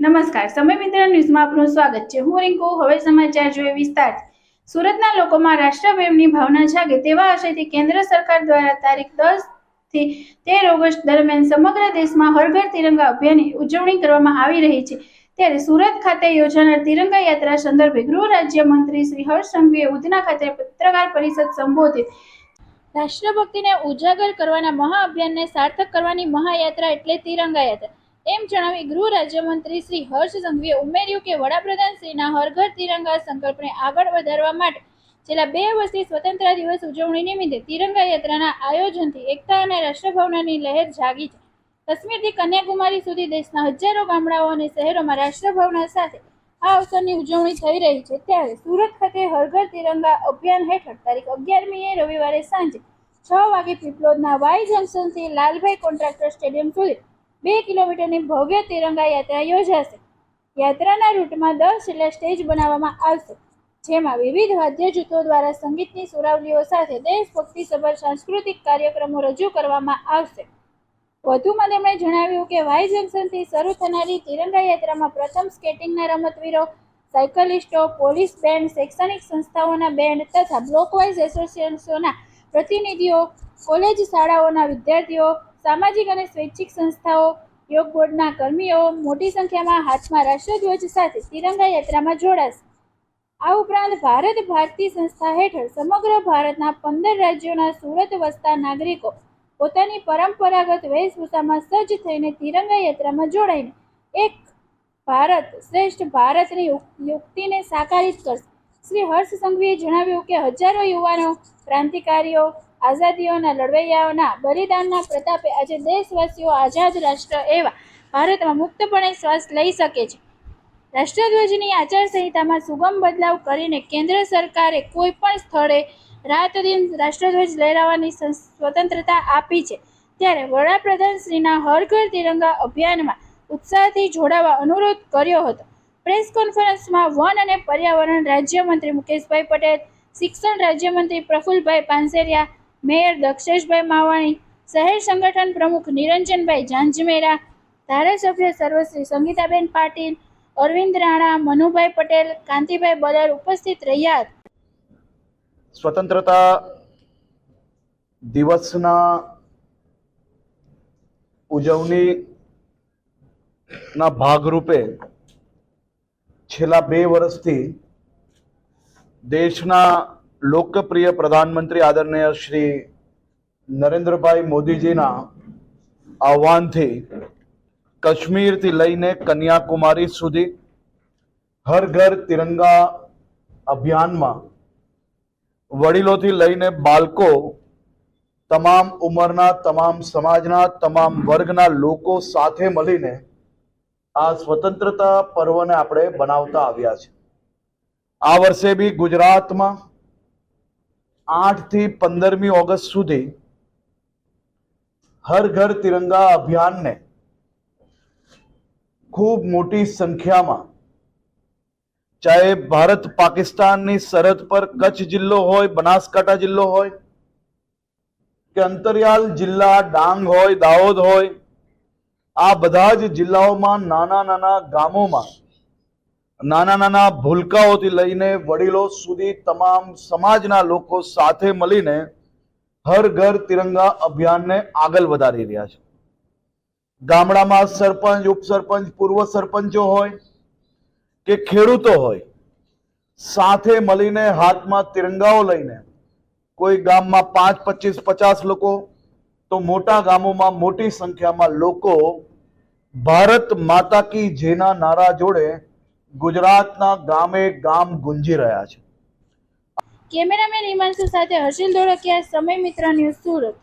નમસ્કાર. સમય મિત્ર ન્યૂઝમાં આપનું સ્વાગત છે. હું રિંકુ, હવે સમાચાર જોઈએ વિસ્તાર. સુરતના લોકોમાં રાષ્ટ્રપ્રેમની ભાવના જાગે તેવા આશયથી કેન્દ્ર સરકાર દ્વારા તારીખ દસથી તેર ઓગસ્ટ દરમિયાન સમગ્ર દેશમાં હર ઘર તિરંગા અભિયાનની ઉજવણી કરવામાં આવી રહી છે. ત્યારે સુરત ખાતે યોજાનાર તિરંગા યાત્રા સંદર્ભે ગૃહ રાજ્યમંત્રી શ્રી હર્ષ સંઘવીએ ઉધના ખાતે પત્રકાર પરિષદ સંબોધિત રાષ્ટ્રભક્તિને ઉજાગર કરવાના મહાઅભિયાનને સાર્થક કરવાની મહાયાત્રા એટલે તિરંગા યાત્રા. એમ જણાવી ગૃહ રાજ્યમંત્રી શ્રી હર્ષ સંઘવીએ ઉમેર્યું કે વડાપ્રધાન શ્રીના હરઘર તિરંગા સંકલ્પને આગળ વધારવા માટે છેલ્લા બે વર્ષથી સ્વતંત્ર દિવસ ઉજવણી નિમિત્તે તિરંગા યાત્રાના આયોજનથી એકતા અને રાષ્ટ્રભાવનાની લહેર જાગી છે. કાશ્મીરથી કન્યાકુમારી સુધી દેશના હજારો ગામડાઓ અને શહેરોમાં રાષ્ટ્રભાવના સાથે આ અવસરની ઉજવણી થઈ રહી છે. ત્યારે સુરત ખાતે હરઘર તિરંગા અભિયાન હેઠળ તારીખ અગિયારમીએ રવિવારે સાંજે છ વાગે પીપલોદના વાય જંકશનથી લાલભાઈ કોન્ટ્રાક્ટર સ્ટેડિયમ સુધી બે કિલોમીટરની ભવ્ય તિરંગા યાત્રા યોજાશે. યાત્રાના રૂટમાં દસ જેટલા સ્ટેજ બનાવવામાં આવશે, જેમાં વિવિધ વાદ્ય જૂથો દ્વારા સંગીતની સુરાવલીઓ સાથે દેશભક્તિસભર સાંસ્કૃતિક કાર્યક્રમો રજૂ કરવામાં આવશે. વધુમાં તેમણે જણાવ્યું કે વાય જંકશનથી શરૂ થનારી તિરંગા યાત્રામાં પ્રથમ સ્કેટિંગના રમતવીરો, સાયકલિસ્ટો, પોલીસ બેન્ડ, શૈક્ષણિક સંસ્થાઓના બેન્ડ તથા બ્લોક વાઇઝ એસોસિએશનોના પ્રતિનિધિઓ, કોલેજ શાળાઓના વિદ્યાર્થીઓ સામાજિક અને સ્વૈચ્છિક સંસ્થાઓ, યોગ બોર્ડના કર્મીઓ મોટી સંખ્યામાં હાથમાં રાષ્ટ્રધ્વજ સાથે તિરંગા યાત્રામાં જોડાશે. આ ઉપરાંત ભારત ભારતી સંસ્થા હેઠળ સમગ્ર ભારતના પંદર રાજ્યોના સુરત વસતા નાગરિકો પોતાની પરંપરાગત વેશભૂષામાં સજ્જ થઈને તિરંગા યાત્રામાં જોડાઈને એક ભારત શ્રેષ્ઠ ભારતની યુક્તિને સાકારિત કરશે. શ્રી હર્ષ સંઘવીએ જણાવ્યું કે હજારો યુવાનો, ક્રાંતિકારીઓ આઝાદીઓના લડવૈયાઓના બલિદાનના પ્રતાપે આજે દેશવાસીઓ આઝાદ રાષ્ટ્ર એવા ભારતમાં મુક્તપણે શ્વાસ લઈ શકે છે. રાષ્ટ્રધ્વજની આચારસંહિતામાં સુગમ બદલાવ કરીને કેન્દ્ર સરકારે કોઈ પણ સ્થળે રાત દિન રાષ્ટ્રધ્વજ લહેરાવવાની સં- સ્વતંત્રતા આપી છે. ત્યારે વડાપ્રધાન શ્રીના હર ઘર તિરંગા અભિયાનમાં ઉત્સાહથી જોડાવા અનુરોધ કર્યો હતો. પ્રેસ કોન્ફરન્સમાં વન અને પર્યાવરણ રાજ્યમંત્રી મુકેશભાઈ પટેલ, શિક્ષણ રાજ્યમંત્રી પ્રફુલભાઈ પાનસેરિયા મેયર દક્ષેશભાઈ માવાણી, શહેર સંગઠન પ્રમુખ નિરંજનભાઈ ઝાંઝમેરા, ધારાસભ્ય સર્વશ્રી સંગીતાબેન પાટીલ, અરવિંદ રાણા, મનુભાઈ પટેલ, કાંતિભાઈ બલર ઉપસ્થિત રહ્યા સ્વતંત્રતા દિવસના ઉજવણીના ભાગરૂપે છેલ્લા બે વર્ષથી દેશના લોકપ્રિય પ્રધાનમંત્રી આદરણીય શ્રી નરેન્દ્રભાઈ મોદીજીના આહવાનથી કાશ્મીરથી લઈને કન્યાકુમારી સુધી હર ઘર તિરંગા અભિયાનમાં વડીલોથી લઈને બાળકો તમામ ઉંમરના, તમામ સમાજના, તમામ વર્ગના લોકો સાથે મળીને આ સ્વતંત્રતા પર્વને આપણે બનાવતા આવ્યા છે. આ વર્ષે બી ગુજરાતમાં આઠથી પંદરમી ઓગસ્ટ સુધી હર ઘર તિરંગા અભિયાનને ખૂબ મોટી સંખ્યામાં, ચાહે ભારત પાકિસ્તાનની સરહદ પર કચ્છ જિલ્લો હોય, બનાસકાંઠા જિલ્લો હોય, કે અંતરિયાલ જિલ્લા, ડાંગ હોય, દાહોદ હોય, આ બધા જ જિલ્લાઓમાં નાના નાના ગામોમાં નાના નાના ભૂલકાઓથી લઈને વડીલો સુધી તમામ સમાજના લોકો સાથે મળીને હર ઘર તિરંગા અભિયાનને આગળ વધારી રહ્યા છે. ગામડામાં સરપંચ, ઉપસરપંચ, પૂર્વ સરપંચો હોય કે ખેડૂતો હોય, સાથે મળીને હાથમાં તિરંગાઓ લઈને કોઈ ગામમાં પાંચ, પચીસ, પચાસ લોકો, તો મોટા ગામોમાં મોટી સંખ્યામાં લોકો ભારત માતા કી જેના નારા જોડે ગુજરાતના ગામે ગામ ગુંજી રહ્યા છે. કેમેરામેન હિમાંશુ સાથે હર્ષિલ ધોળકિયા, સમય મિત્ર ન્યૂઝ સુરત.